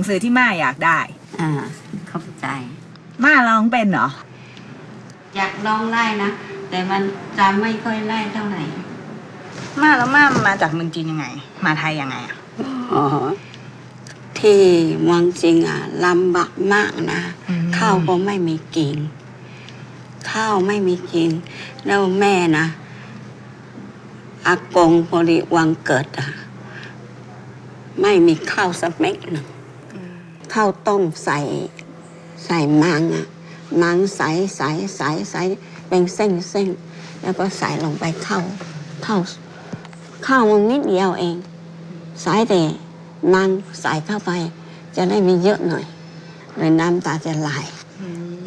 งสือที่ม่าอยากได้ อ่าเข้าใจ ม่าร้องเป็นเหรอ อยากลองไล่นะ แต่มันจำไม่ค่อยไล่เท่าไหร่ มาแล้วมามาจากเมืองจีนยังไง มาไทยยังไงอะ อ๋อ ที่เมืองจริงอะลำบากมากนะ อืม ข้าวก็ไม่มีกิน ข้าวไม่มีกิน แล้วแม่นะอากงพอดีวันเกิดอะ ไม่มีข้าวสักเม็ดหนึ่ง ข้าวต้มใส่ใส่มังอะมังใสใสใสใสเป็นเส้นเส้นแล้วก็ใส่ลงไปเข้าเข้าข้าวมันนิดเดียวเอง ใส่แต่มังใส่เข้าไป จะได้มีเยอะหน่อยเลยน้ำตาจะไหล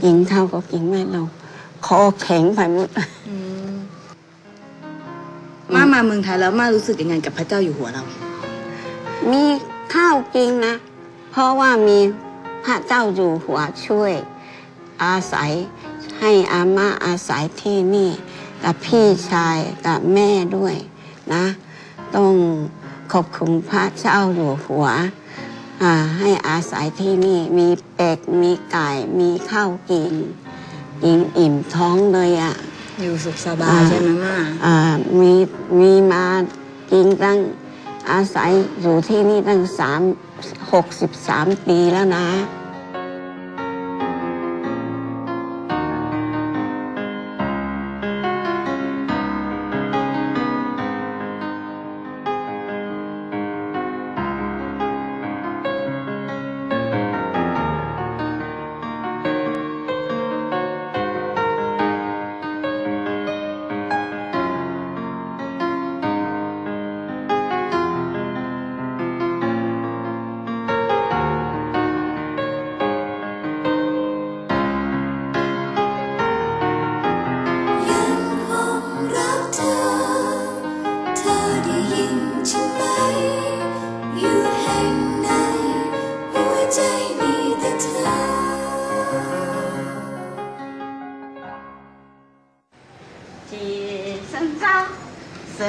กินข้าวก็กินไม่ลงคอแข็งไปหมดมามาเมืองไทยแล้วมารู้สึกยังไงกับพระเจ้าอยู่หัวเรา มีข้าวกินนะ เพราะว่ามีพระเจ้าอยู่หัวช่วย อาศัยให้อาม่าอาศัยที่นี่ กับพี่ชายกับแม่ด้วยนะ ต้องขอบคุณพระเจ้าอยู่หัวอ่าให้อาศัยที่นี่มีเป็ดมีไก่มีข้าวกินกินอิ่มท้องเลยอะอยู่สุขสบาอ่ายใช่ไหมมาอ่ามีมีมากินตั้งอาศัยอยู่ที่นี่ตั้งสาม หกสิบสามปีแล้วนะ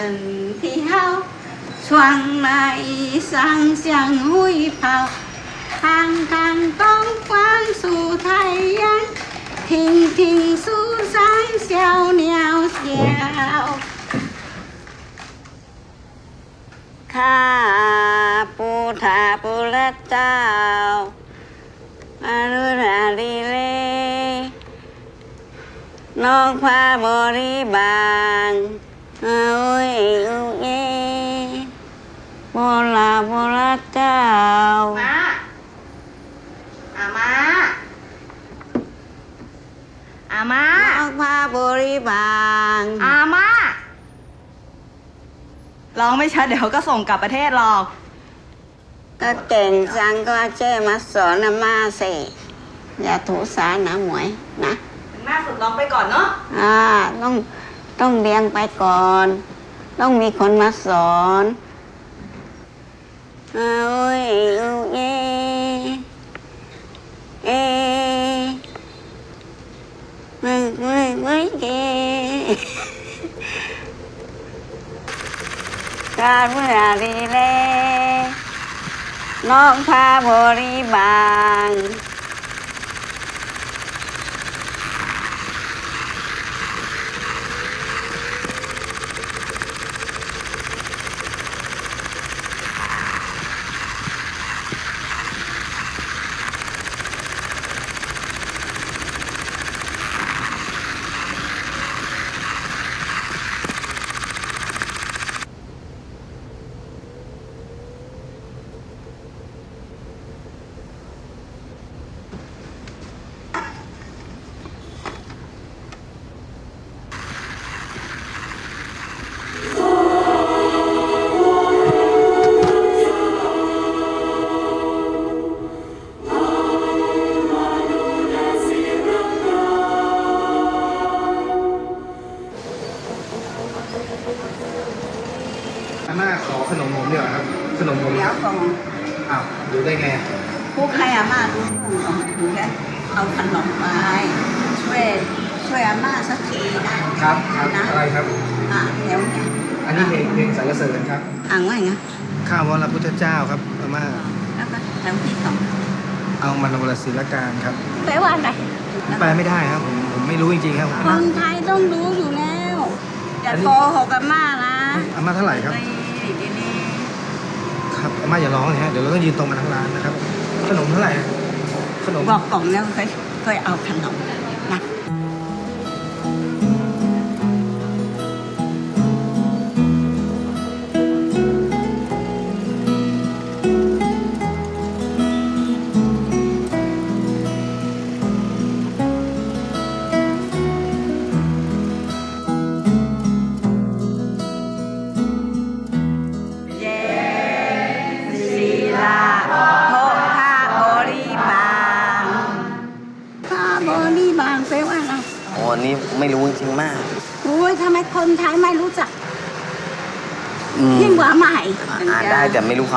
สิ่งที่เฮาช่วงในสังเสียงหุยเผาทางทางต้องฟังสู่ไทยยังทิ้งทิ้งสู่สังเสียวเหนียวเสียวข้าปูถาปูละเจ้าอารุราลีเลน้องพาบริบาล อาไว้อุเยโบลาโบราเจ้ามาอามาอามาน้องพาบริบาลอามาร้องไม่ชัดเดี๋ยวเขาก็ส่งกลับประเทศหรอก ก็เก่งจังก็เจ้มาสอนนะมาสิอย่าถูสานะหมวยนะถึงแม่ฝึกร้องไปก่อนเนาะอ่าต้อง ต้องเลี้ยงไปก่อน ต้องมีคนมาสอนเอาไว้อุเยเอไม่ไม่ไม่เกการเมื่อรีเลน้องพาบริบาล ขนมผมเดี๋ยวก่อนอ้าวดูได้ไงพวกให้อาม่าดูก่อนถึงจะเอาขนมไปช่วยช่วยอาม่าสักทีนะครับครับนะอะไรครับอะเดี๋ยวเนี่ยอันนี้เพลงเพลงสรรเสริญครับอ่างว่าไงข้าววรพุทธเจ้าครับอาม่าแล้วก็แถวที่สองเอามันวรศิลการครับแปลว่าอะไรแปลไม่ได้ครับผมผมไม่รู้จริงๆครับคนไทยต้องรู้อยู่แล้วอย่าโกหกอาม่านะอาม่าเท่าไหร่ครับนี่ดีนี่ครับ อาม่าอย่าร้องเลยฮะเดี๋ยวเราต้องยืนตรงมาทั้งร้านนะครับ ขนมเท่าไหร่ขนม บอกกล่องแล้วเคยเคยเอาขนม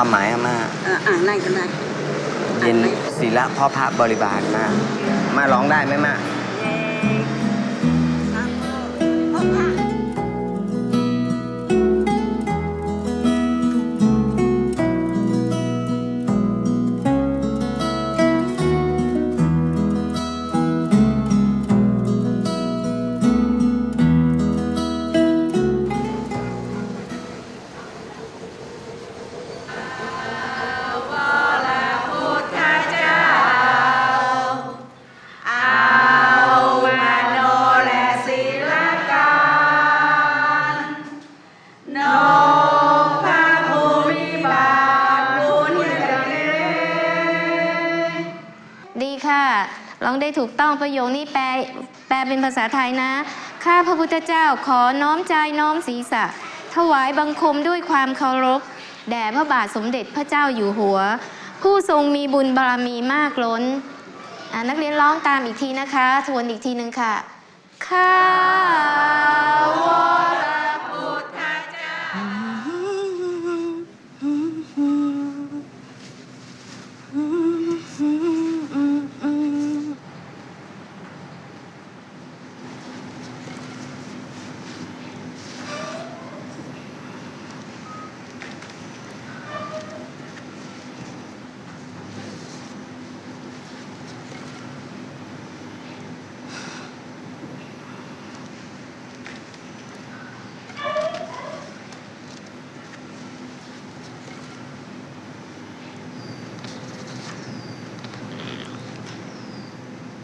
ความหมายอะมากเอออ่านได้ก็ได้ เย็นศิละพ่อพระบริบาลมากมาร้องได้ไหมมากเประโยคนี้แปลแปลเป็นภาษาไทยนะ ข้าพระพุทธเจ้าขอน้อมใจน้อมศีรษะ ถวายบังคมด้วยความเคารพ แด่พระบาทสมเด็จพระเจ้าอยู่หัว ผู้ทรงมีบุญบารมีมากล้น นักเรียนร้องตามอีกทีนะคะ ทวนอีกทีหนึ่งค่ะ ข้าวร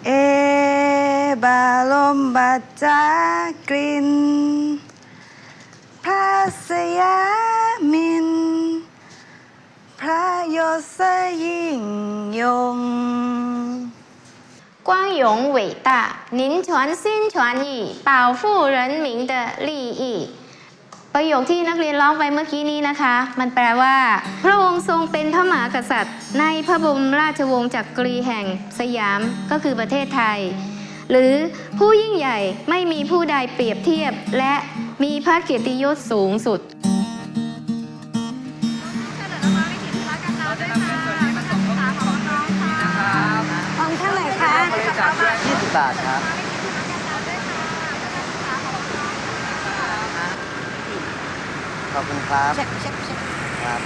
เอบาล มบาจากลินพระสยามิน พระยศยิ่งยง 光荣伟大，您全心全意保护人民的利益 ประโยคที่นักเรียนร้องไปเมื่อกี้นี้นะคะ มันแปลว่า พระองค์ทรงเป็นพระมหากษัตริย์ ในพระบรมราชวงศ์จักรีแห่งสยามก็คือประเทศไทย หรือผู้ยิ่งใหญ่ไม่มีผู้ใดเปรียบเทียบ และมีพระเกียรติยศสูงสุดฟังเท่าไหร่คะ20 บาทครับขอบคุณครับเช็คเช็คเช็คครับ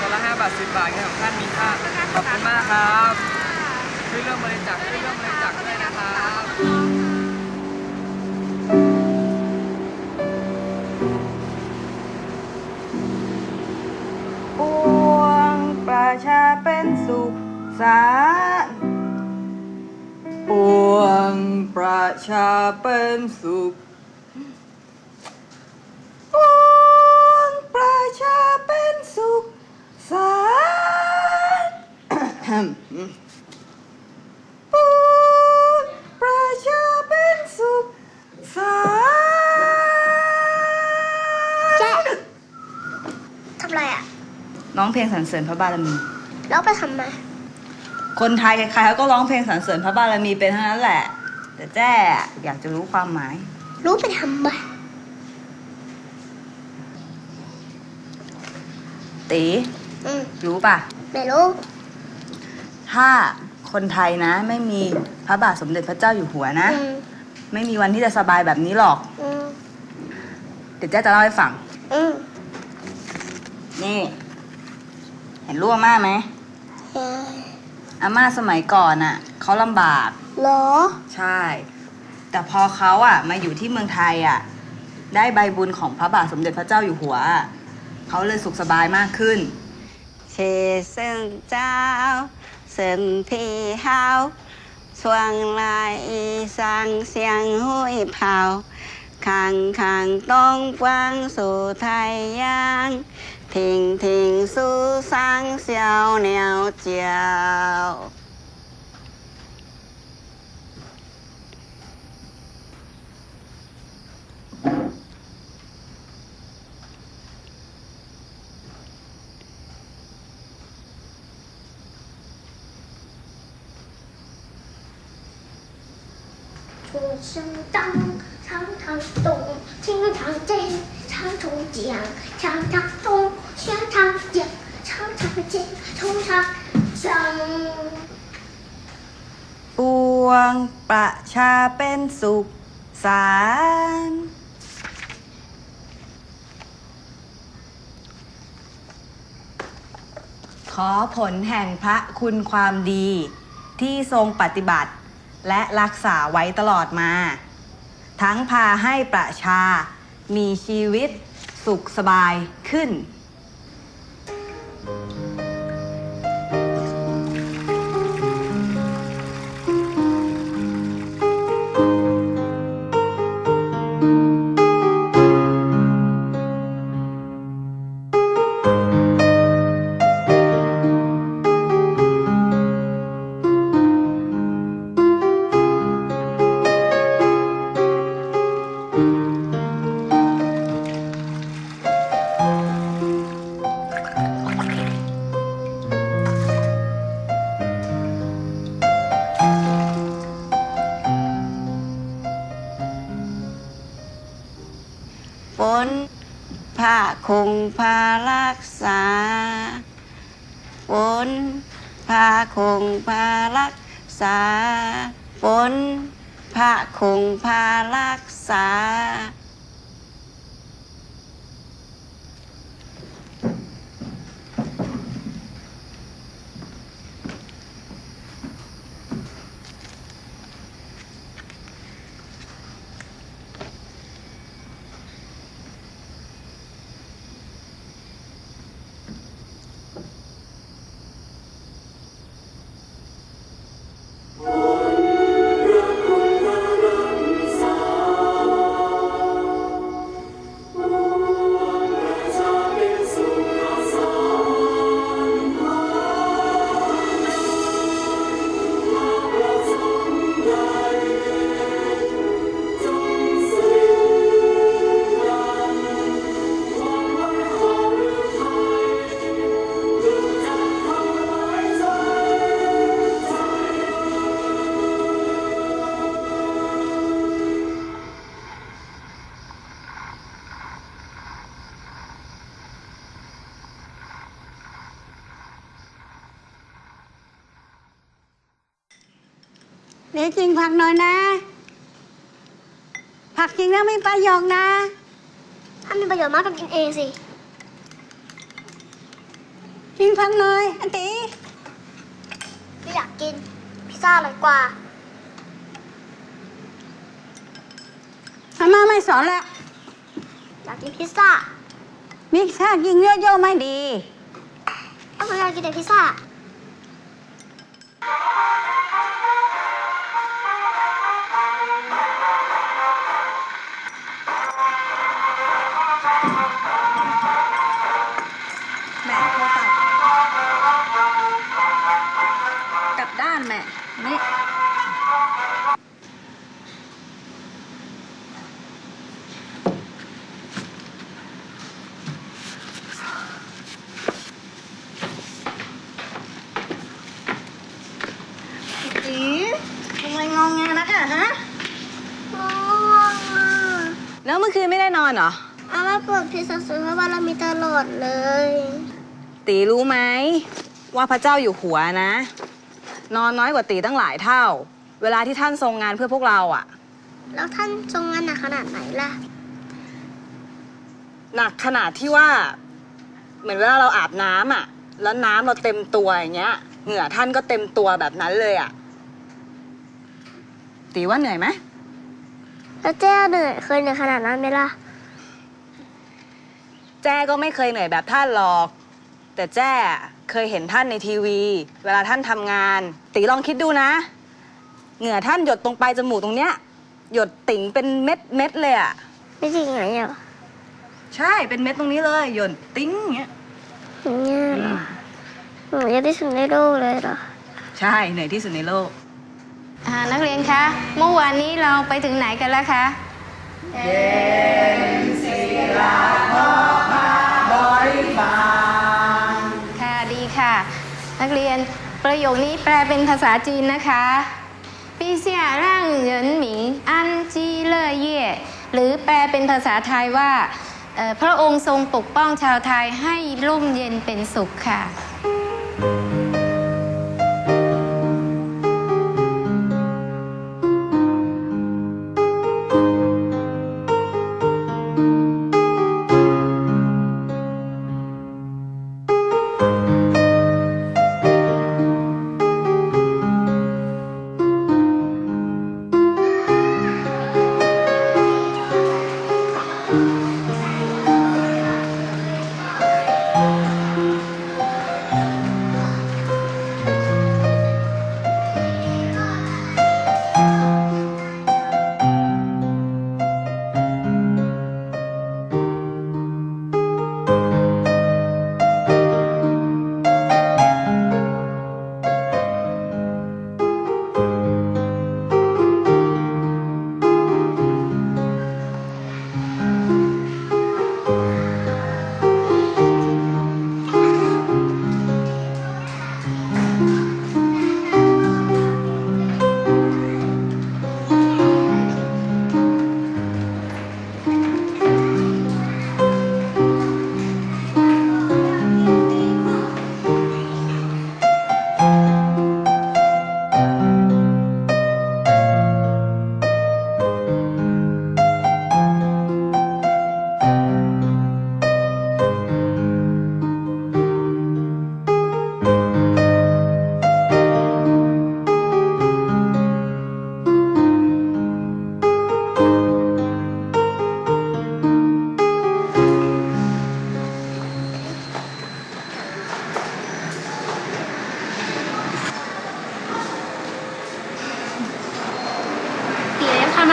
คนละ5บาท10บาทเงินของท่านมีค่าขอบคุณมากครับช่วยเรื่องบริจาคช่วยเรื่องบริจาคด้วยนะครับปวงประชาเป็นสุขสาปวงประชาเป็นสุขปวงประชาาปวงประชาเป็นสุขสาทำไรอะ ร้องเพลงสรรเสริญพระบารมี แล้วไปทำไมคนไทยใครๆเขาก็ร้องเพลงสรรเสริญพระบารมีเป็นทั้งนั้นแหละ แต่แจ้อยากจะรู้ความหมาย รู้ไปทำไมตี อืมรู้ป่ะ ไม่รู้ถ้าคนไทยนะ ไม่มีพระบาทสมเด็จพระเจ้าอยู่หัวนะ อืมไม่มีวันที่จะสบายแบบนี้หรอก อืมเดี๋ยวแจ้จะเล่าให้ฟัง อืมนี่ เห็นลูกอาม่าไหมเอ่ออาม่าสมัยก่อนอะเขาลำบาก เหรอใช่ แต่พอเขาอะ มาอยู่ที่เมืองไทยอะ ได้ใบบุญของพระบาทสมเด็จพระเจ้าอยู่หัวอะเขาเลยสุขสบายมากขึ้น 起身早，身体好，穿来衣裳像会跑，看看东方出太阳，听听树上小鸟叫。出生当，常常动，经常见，常常讲，常常动，常常讲，常常见，常常讲。 ปวงประชาเป็นสุขสารขอผลแห่งพระคุณความดี ที่ทรงปฏิบัติ และรักษาไว้ตลอดมา ทั้งพาให้ประชา มีชีวิตสุขสบายขึ้น คงพารักษาฝนพาคงพารักษาฝนผ้าคงพารักษา ผักหน่อยนะ ผักจริงนะไม่ประโยคนะ ถ้ามีประโยชน์มากก็กินเองสิจริงผักหน่อยอันตีไม่อยากกิน พิซซ่าอร่อยกว่าอาม่าไม่สอนละอยากกินพิซซ่า มิกซ่ากินเยอะๆไม่ดี ถ้าผมอยากกินแต่พิซซ่า มื่อคืนไม่ได้นอนเหรออาม่าเปิดเพลงสรรเสริญพระบารมีตลอดเลย ตีรู้ไหมว่าพระเจ้าอยู่หัวนะ นอนน้อยกว่าตีตั้งหลายเท่า เวลาที่ท่านทรงงานเพื่อพวกเราอะแล้วท่านทรงงานหนักขนาดไหนล่ะ หนักขนาดที่ว่า เหมือนเวลาเราอาบน้ำอะแล้วน้ำเราเต็มตัวอย่างเงี้ย เหงื่อท่านก็เต็มตัวแบบนั้นเลยอะตีว่าเหนื่อยไหม แล้วเจ้าเหนื่อยเคยเหนื่อยขนาดนั้นไหมล่ะ แจ้ก็ไม่เคยเหนื่อยแบบท่านหรอก แต่แจ้เคยเห็นท่านในทีวี เวลาท่านทำงาน ตีลองคิดดูนะ เหงื่อท่านหยดตรงปลายจมูกตรงเนี้ย หยดติ่งเป็นเม็ดเม็ดๆเลยอะไม่จริงไงอะใช่เป็นเม็ดตรงนี้เลย หยดติ้งอย่างเงี้ยอย่างเงี้ยเหรอหนูยังที่สุดในโลกเลยเหรอ ใช่เหนื่อยที่สุดในโลก อ่านักเรียนคะ เมื่อวานนี้เราไปถึงไหนกันแล้วคะค่ะดีค่ะ นักเรียนประโยคนี้แปลเป็นภาษาจีนนะคะปีเสี่ยร่างเหรินหมิงอันจีเลอเย่หรือแปลเป็นภาษาไทยว่าเอ่อพระองค์ทรงปกป้องชาวไทยให้ร่มเย็นเป็นสุขค่ะ ปีเ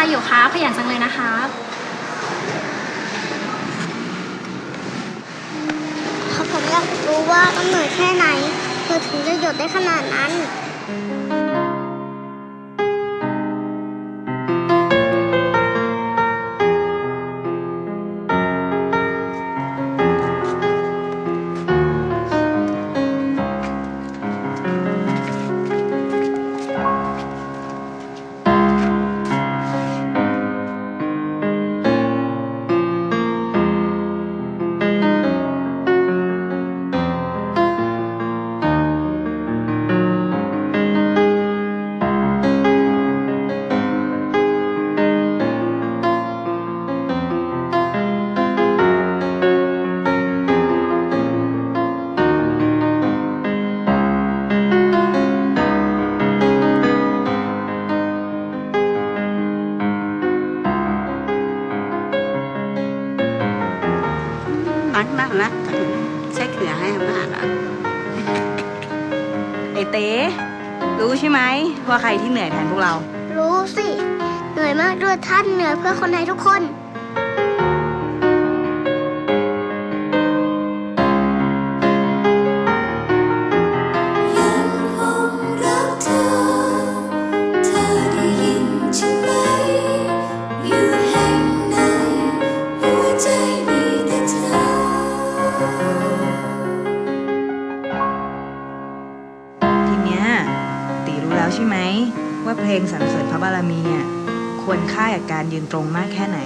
อะไรอยู่คะขยันจังเลยนะคะผมอยากรู้ว่าต้องเหนื่อยแค่ไหนเธอถึงจะหยดได้ขนาดนั้น ที่เหนื่อยแทนพวกเรา รู้สิ เหนื่อยมากด้วยท่านเหนื่อยเพื่อคนไทยทุกคน ช่ไหม ว่าเพลงสรรเสริญพระบารมีอะควรค่ากับการยืนตรงมากแค่ไหน